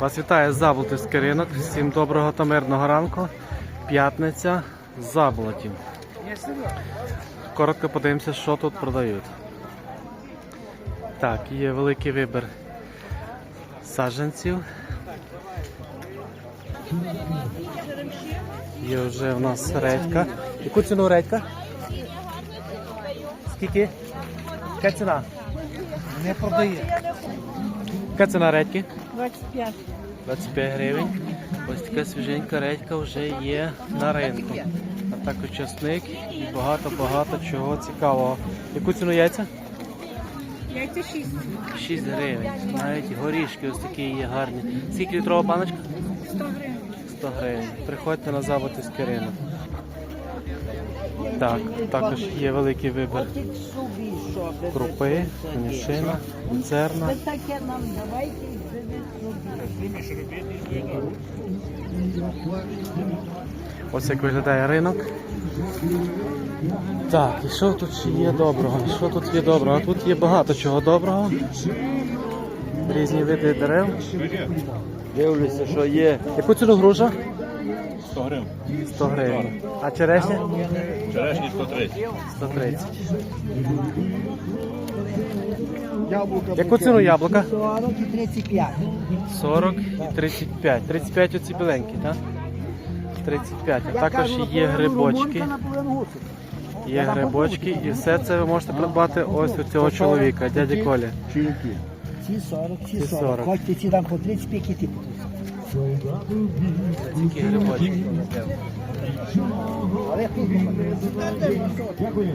Вас вітає Заблутівський ринок. Всім доброго та мирного ранку. П'ятниця Заблотів. Коротко подивимося, що тут продають. Так, є великий вибір саджанців. Є вже в нас редька. Яку ціну редька? Скільки? Яка ціна? Не продає. Яка ціна редьки? 25. 25 гривень. Ось така свіженька редька вже є на ринку. А також часник і багато-багато чого цікавого. Яку ціну яйця? Яйця 6. 6 гривень. Навіть горішки ось такі є гарні. Скільки літрова баночка? 100 гривень. 100 гривень. Приходьте на Заботівський ринок. Так, також є великий вибір крупи, конюшина, люцерна. Ось як виглядає ринок. Так, і що тут ще є доброго? Що тут є доброго? Тут є багато чого доброго. Різні види дерев. Дивлюся, що є. Яку ціну груша? 100 гривень. 100 гривень. А черешня? Черешні 130. 130. Яку ціну яблука? 40 і 35. 40 і 35. 35 оці біленькі, так? 35. А також є грибочки. Є грибочки і все це ви можете придбати ось у цього чоловіка, дяді Колі. Ці 40, ці 40. Хочете ці там по 35 і ті тільки грибочки. Дякую.